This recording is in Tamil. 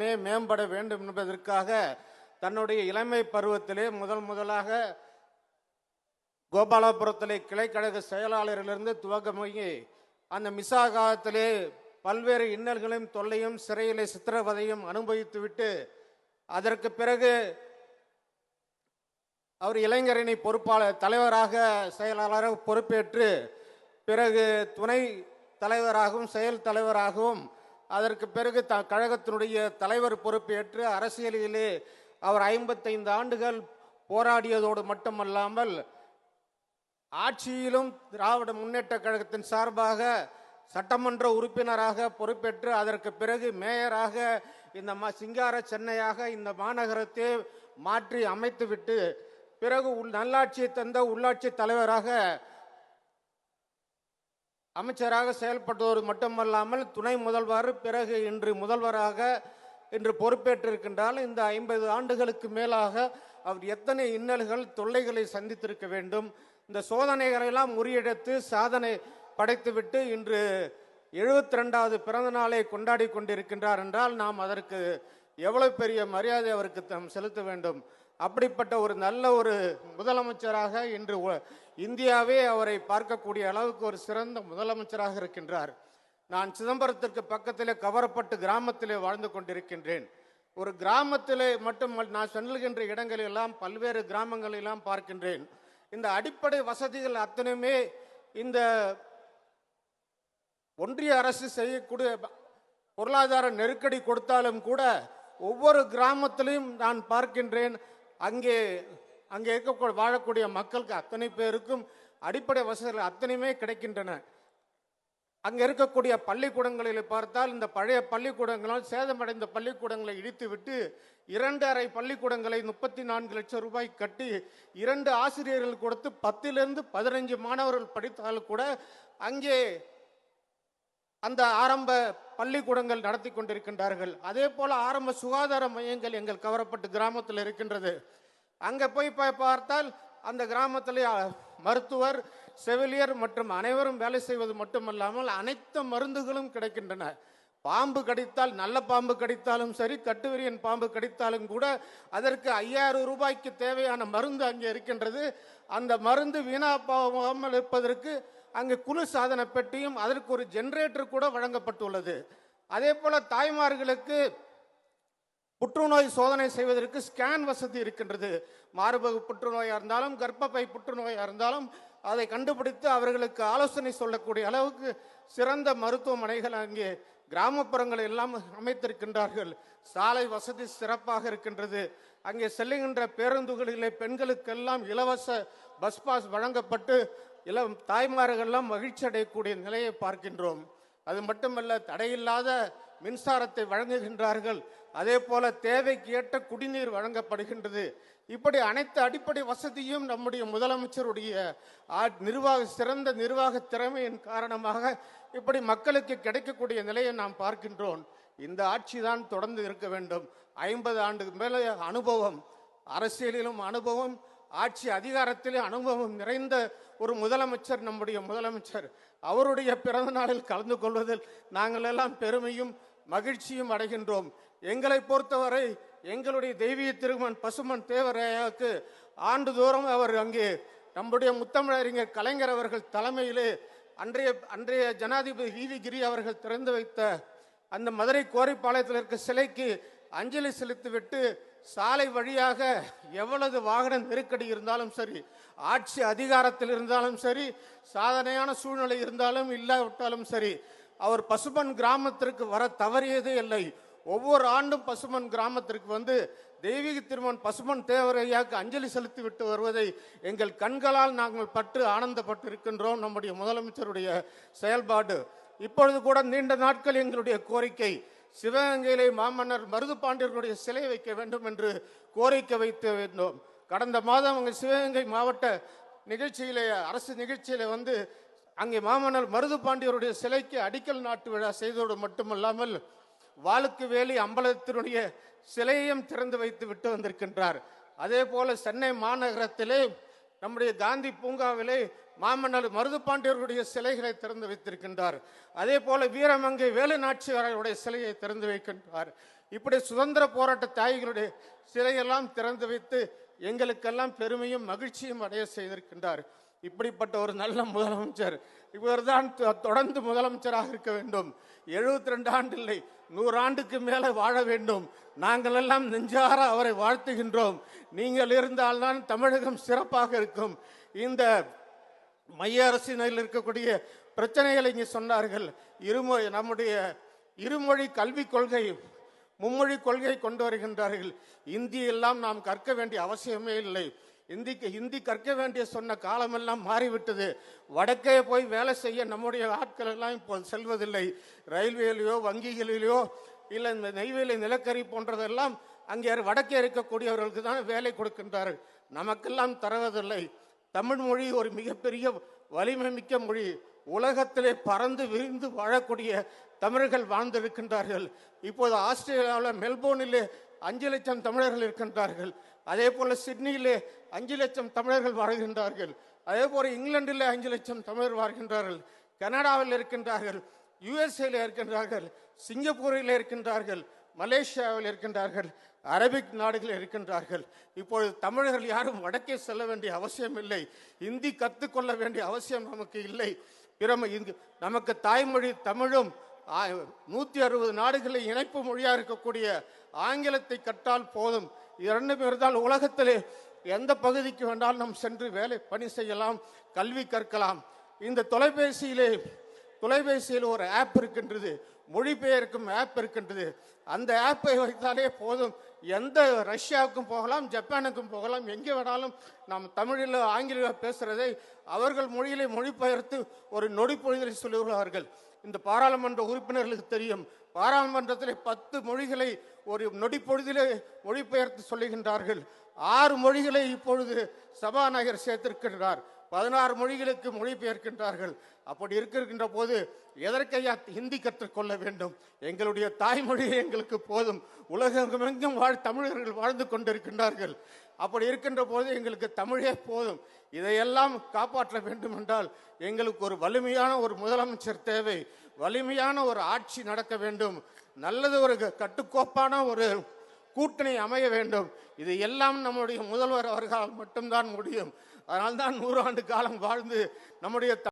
இன்னுமே மேம்பட வேண்டும் என்பதற்காக தன்னுடைய இளமை பருவத்திலே முதல் முதலாக கோபாலபுரத்திலே கிளைக்கழக செயலாளரிலிருந்து துவக்கமாகி அந்த மிசா காலத்திலே பல்வேறு இன்னல்களையும் தொல்லையும் சிறையிலே சித்திரவதையும் அனுபவித்துவிட்டு அதற்கு பிறகு அவர் இளைஞரணி பொறுப்பாளர் தலைவராக செயலாளராக பொறுப்பேற்று பிறகு துணை தலைவராகவும் செயல் தலைவராகவும் அதற்கு பிறகு த கழகத்தினுடைய தலைவர் பொறுப்பேற்று அரசியலிலே அவர் ஐம்பத்தைந்து ஆண்டுகள் போராடியதோடு மட்டுமல்லாமல் ஆட்சியிலும் திராவிட முன்னேற்ற கழகத்தின் சார்பாக சட்டமன்ற உறுப்பினராக பொறுப்பேற்று அதற்கு பிறகு மேயராக இந்த மா சிங்கார சென்னையாக இந்த மாநகரத்தை மாற்றி அமைத்துவிட்டு பிறகு உள் நல்லாட்சியை தந்த உள்ளாட்சி தலைவராக அமைச்சராக செயல்பட்டதோடு மட்டுமல்லாமல் துணை முதல்வர் பிறகு இன்று முதல்வராக இன்று பொறுப்பேற்றிருக்கின்றால் இந்த ஐம்பது ஆண்டுகளுக்கு மேலாக அவர் எத்தனை இன்னல்கள் தொல்லைகளை சந்தித்திருக்க வேண்டும்? இந்த சோதனைகளை எல்லாம் முறியடித்து சாதனை படைத்துவிட்டு இன்று எழுபத்தி ரெண்டாவது பிறந்த நாளை கொண்டாடி கொண்டிருக்கின்றார் என்றால் நாம் அதற்கு எவ்வளவு பெரிய மரியாதை அவருக்கு செலுத்த வேண்டும்? அப்படிப்பட்ட ஒரு நல்ல ஒரு முதலமைச்சராக இன்று இந்தியாவே அவரை பார்க்கக்கூடிய அளவுக்கு ஒரு சிறந்த முதலமைச்சராக இருக்கின்றார். நான் சிதம்பரத்திற்கு பக்கத்திலே கவரப்பட்டு கிராமத்திலே வாழ்ந்து கொண்டிருக்கின்றேன். ஒரு கிராமத்திலே மட்டும் நான் செல்கின்ற இடங்களெல்லாம் பல்வேறு கிராமங்களெல்லாம் பார்க்கின்றேன். இந்த அடிப்படை வசதிகள் அத்தனையுமே இந்த ஒன்றிய அரசு செய்யக்கூடிய பொருளாதார நெருக்கடி கொடுத்தாலும் கூட ஒவ்வொரு கிராமத்திலையும் நான் பார்க்கின்றேன். அங்கே அங்கே இருக்க வாழக்கூடிய மக்களுக்கு அத்தனை பேருக்கும் அடிப்படை வசதிகள் அத்தனையுமே கிடைக்கின்றன. அங்கே இருக்கக்கூடிய பள்ளிக்கூடங்களில் பார்த்தால் இந்த பழைய பள்ளிக்கூடங்களால் சேதமடைந்த பள்ளிக்கூடங்களை இடித்துவிட்டு இரண்டு அறை பள்ளிக்கூடங்களை முப்பத்தி நான்கு லட்சம் ரூபாய் கட்டி இரண்டு ஆசிரியர்கள் கொடுத்து பத்திலிருந்து பதினைஞ்சு மாணவர்கள் படித்தால் கூட அங்கே அந்த ஆரம்ப பள்ளிக்கூடங்கள் நடத்தி கொண்டிருக்கின்றார்கள். அதே போல் ஆரம்ப சுகாதார மையங்கள் எங்கள் கவரப்பட்டு கிராமத்தில் இருக்கின்றது. அங்கே போய் பார்த்தால் அந்த கிராமத்தில் மருத்துவர் செவிலியர் மற்றும் அனைவரும் வேலை செய்வது மட்டுமல்லாமல் அனைத்து மருந்துகளும் கிடைக்கின்றன. பாம்பு கடித்தால் நல்ல பாம்பு கடித்தாலும் சரி கட்டுவிரியன் பாம்பு கடித்தாலும் கூட அதற்கு ஐயாயிரம் ரூபாய்க்கு தேவையான மருந்து அங்கே இருக்கின்றது. அந்த மருந்து வீணா போகாமல் இருப்பதற்கு அங்கே குழு சாதன பெட்டியும் அதற்கு ஒரு ஜென்ரேட்டர் கூட வழங்கப்பட்டுள்ளது. அதே போல தாய்மார்களுக்கு புற்றுநோய் சோதனை செய்வதற்கு ஸ்கேன் வசதி இருக்கின்றது. மார்பக புற்றுநோயாக இருந்தாலும் கர்ப்பப்பை புற்றுநோயாக இருந்தாலும் அதை கண்டுபிடித்து அவர்களுக்கு ஆலோசனை சொல்லக்கூடிய அளவுக்கு சிறந்த மருத்துவமனைகள் அங்கே கிராமப்புறங்கள் எல்லாம் அமைத்திருக்கின்றார்கள். சாலை வசதி சிறப்பாக இருக்கின்றது. அங்கே செல்லுகின்ற பேருந்துகளிலே பெண்களுக்கெல்லாம் இலவச பஸ் பாஸ் வழங்கப்பட்டு இளம் தாய்மார்கள்லாம் மகிழ்ச்சி அடையக்கூடிய நிலையை பார்க்கின்றோம். அது மட்டுமல்ல தடையில்லாத மின்சாரத்தை வழங்குகின்றார்கள். அதே போல தேவைக்கு ஏற்ற குடிநீர் வழங்கப்படுகின்றது. இப்படி அனைத்து அடிப்படை வசதியும் நம்முடைய முதலமைச்சருடைய நிர்வாக சிறந்த நிர்வாக திறமையின் காரணமாக இப்படி மக்களுக்கு கிடைக்கக்கூடிய நிலையை நாம் பார்க்கின்றோம். இந்த ஆட்சி தான் தொடர்ந்து இருக்க வேண்டும். ஐம்பது ஆண்டுக்கு மேலே அனுபவம் அரசியலிலும் அனுபவம் ஆட்சி அதிகாரத்திலே அனுபவம் நிறைந்த ஒரு முதலமைச்சர் நம்முடைய முதலமைச்சர். அவருடைய பிறந்த நாளில் கலந்து கொள்வதில் நாங்கள் எல்லாம் பெருமையும் மகிழ்ச்சியும் அடைகின்றோம். எங்களை பொறுத்தவரை எங்களுடைய தெய்வீக திருமன் பசுமன் தேவராயாவுக்கு ஆண்டுதோறும் அவர் அங்கே நம்முடைய முத்தமிழறிஞர் கலைஞர் அவர்கள் தலைமையிலே அன்றைய அன்றைய ஜனாதிபதி ஈவிகிரி கிரி அவர்கள் திறந்து வைத்த அந்த மதுரை கோரிப்பாளையத்தில் இருக்க சிலைக்கு அஞ்சலி செலுத்திவிட்டு சாலை வழியாக எவ்வளவு வாகன நெருக்கடி இருந்தாலும் சரி ஆட்சி அதிகாரத்தில் இருந்தாலும் சரி சாதனையான சூழ்நிலை இருந்தாலும் இல்லாவிட்டாலும் சரி அவர் பசுமன் கிராமத்திற்கு வர தவறியதே இல்லை. ஒவ்வொரு ஆண்டும் பசுமன் கிராமத்திற்கு வந்து தெய்வீக திருமன் பசுமன் தேவரையாக்கு அஞ்சலி செலுத்தி விட்டு வருவதை எங்கள் கண்களால் நாங்கள் பட்டு ஆனந்தப்பட்டு இருக்கின்றோம் நம்முடைய முதலமைச்சருடைய செயல்பாடு. இப்பொழுது கூட நீண்ட நாட்கள் எங்களுடைய கோரிக்கை சிவகங்கையிலே மாமன்னர் மருது பாண்டியர்களுடைய சிலை வைக்க வேண்டும் என்று கோரிக்கை வைத்து வேண்டும் கடந்த மாதம் அங்கே சிவகங்கை மாவட்ட நிகழ்ச்சியிலே அரசு நிகழ்ச்சியிலே வந்து அங்கே மாமன்னர் மருது பாண்டியருடைய சிலைக்கு அடிக்கல் நாட்டு விழா செய்ததோடு மட்டுமல்லாமல் வாளுக்கு வேலி அம்பலத்தினுடைய சிலையையும் திறந்து வைத்து விட்டு வந்திருக்கின்றார். அதே போல சென்னை மாநகரத்திலே நம்முடைய காந்தி பூங்காவிலே மாமன்னர் மருதுபாண்டியருடைய சிலைகளை திறந்து வைத்திருக்கின்றார். அதே போல வீரமங்கை வேலுநாட்சியாரர்களுடைய சிலையை திறந்து வைக்கின்றார். இப்படி சுதந்திர போராட்ட தியாகிகளுடைய சிலையெல்லாம் திறந்து வைத்து எங்களுக்கெல்லாம் பெருமையும் மகிழ்ச்சியும் அடைய செய்திருக்கின்றார். இப்படிப்பட்ட ஒரு நல்ல முதலமைச்சர் இவர்தான் தொ- தொடர்ந்து முதலமைச்சராக இருக்க வேண்டும். எழுபத்தி ரெண்டு ஆண்டு இல்லை நூறாண்டுக்கு மேலே வாழ வேண்டும். நாங்கள் எல்லாம் நெஞ்சார அவரை வாழ்த்துகின்றோம். நீங்கள் இருந்தால்தான் தமிழகம் சிறப்பாக இருக்கும். இந்த மைய அரசினால் இருக்கக்கூடிய பிரச்சனைகளை இங்கே சொன்னார்கள். இருமொழி நம்முடைய இருமொழி கல்விக் கொள்கை மும்மொழி கொள்கை கொண்டு வருகின்றார்கள். இந்தி எல்லாம் நாம் கற்க வேண்டிய அவசியமே இல்லை. இந்திக்கு ஹிந்தி கற்க வேண்டிய சொன்ன காலமெல்லாம் மாறிவிட்டது. வடக்கே போய் வேலை செய்ய நம்முடைய ஆட்கள் எல்லாம் இப்போ செல்வதில்லை. ரயில்வேலையோ வங்கிகளிலேயோ இல்லை இந்த நெய்வேலி நிலக்கரி போன்றதெல்லாம் அங்கே வடக்கே இருக்கக்கூடியவர்களுக்கு தான் வேலை கொடுக்கின்றார்கள். நமக்கெல்லாம் தருவதில்லை. தமிழ் மொழி ஒரு மிகப்பெரிய வலிமை மிக்க மொழி. உலகத்திலே பறந்து விரிந்து வாழக்கூடிய தமிழர்கள் வாழ்ந்திருக்கின்றார்கள். இப்போது ஆஸ்திரேலியாவில் மெல்போர்னிலே அஞ்சு லட்சம் தமிழர்கள் இருக்கின்றார்கள். அதே போல சிட்னியிலே அஞ்சு லட்சம் தமிழர்கள் வாழ்கின்றார்கள். அதே போல இங்கிலாண்டில் அஞ்சு லட்சம் தமிழர் வாழ்கின்றார்கள். கனடாவில் இருக்கின்றார்கள். யுஎஸ்ஏல இருக்கின்றார்கள். சிங்கப்பூரில் இருக்கின்றார்கள். மலேசியாவில் இருக்கின்றார்கள். அரபிக் நாடுகளில் இருக்கின்றார்கள். இப்பொழுது தமிழர்கள் யாரும் வடக்கே செல்ல வேண்டிய அவசியம் இல்லை. இந்தி கற்றுக்கொள்ள வேண்டிய அவசியம் நமக்கு இல்லை. பிறம இங்கு நமக்கு தாய்மொழி தமிழும் நூற்றி அறுபது நாடுகளில் இணைப்பு மொழியாக இருக்கக்கூடிய ஆங்கிலத்தை கற்றால் போதும். இரண்டும் இருந்தால் உலகத்திலே எந்த பகுதிக்கு வேண்டாலும் நாம் சென்று வேலை பணி செய்யலாம் கல்வி கற்கலாம். இந்த தொலைபேசியிலே தொலைபேசியில் ஒரு ஆப் இருக்கின்றது மொழிபெயர்க்கும் ஆப் இருக்கின்றது. அந்த ஆப்பை வைத்தாலே போதும். எந்த ரஷ்யாவுக்கும் போகலாம் ஜப்பானுக்கும் போகலாம் எங்கே வேணாலும் நாம் தமிழில் ஆங்கிலம் பேசுகிறதை அவர்கள் மொழியிலே மொழிபெயர்த்து ஒரு நொடி சொல்லுகிறார்கள். இந்த பாராளுமன்ற உறுப்பினர்களுக்கு தெரியும். பாராளுமன்றத்திலே பத்து மொழிகளை ஒரு நொடி பொழுதிலே மொழிபெயர்த்து சொல்லுகின்றார்கள். ஆறு மொழிகளை இப்பொழுது சபாநாயகர் சேர்த்திருக்கின்றார். பதினாறு மொழிகளுக்கு மொழிபெயர்க்கின்றார்கள். அப்படி இருக்கின்ற போது எதற்கையா ஹிந்தி கற்றுக்கொள்ள வேண்டும்? எங்களுடைய தாய்மொழியை எங்களுக்கு போதும். உலகமெங்கும் வாழ் தமிழர்கள் வாழ்ந்து கொண்டிருக்கின்றார்கள். அப்படி இருக்கின்ற போது எங்களுக்கு தமிழே போதும். இதையெல்லாம் காப்பாற்ற வேண்டும் என்றால் எங்களுக்கு ஒரு வலிமையான ஒரு முதலமைச்சர் தேவை. வலிமையான ஒரு ஆட்சி நடக்க வேண்டும். நல்லது ஒரு கட்டுக்கோப்பான ஒரு கூட்டணி அமைய வேண்டும். இது எல்லாம் நம்முடைய முதல்வர் அவர்களால் மட்டும்தான் முடியும். அதனால்தான் நூறாண்டு காலம் வாழ்ந்து நம்முடைய